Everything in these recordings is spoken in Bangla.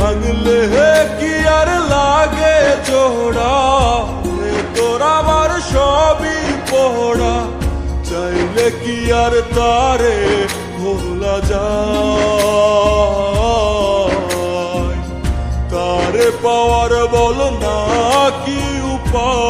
ভাঙলে কি আর লাগে জোড়া তোর আমার সবই পোড়া চাইলে কি আর তারে ভোলা যায়? তারে পাওয়ার বল না কি উপায়?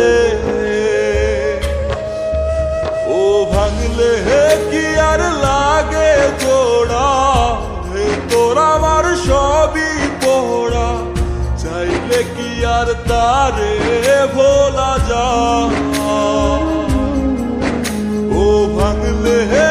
তারে ভোলা যা। ও ভাঙলে হে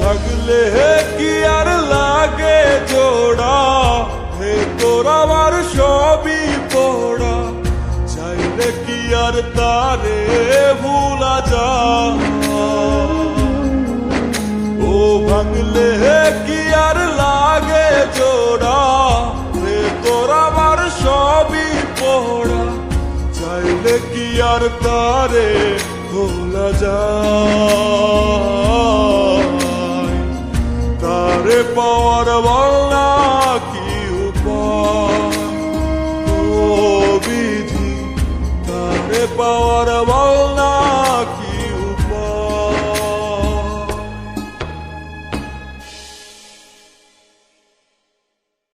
ভাগলে কি আর লাগে জোড়া? হে তোর আমার সবই পড়া। চাইলে কি আর তারে ভুলা যা ও ভাঙলে কি আর লাগে জোড়া? রে তোর আমার সবই পড়া। চাইলে কি আর তারে ভোলা যায়? উপায় ও বিধি তারে পাওয়ার বলা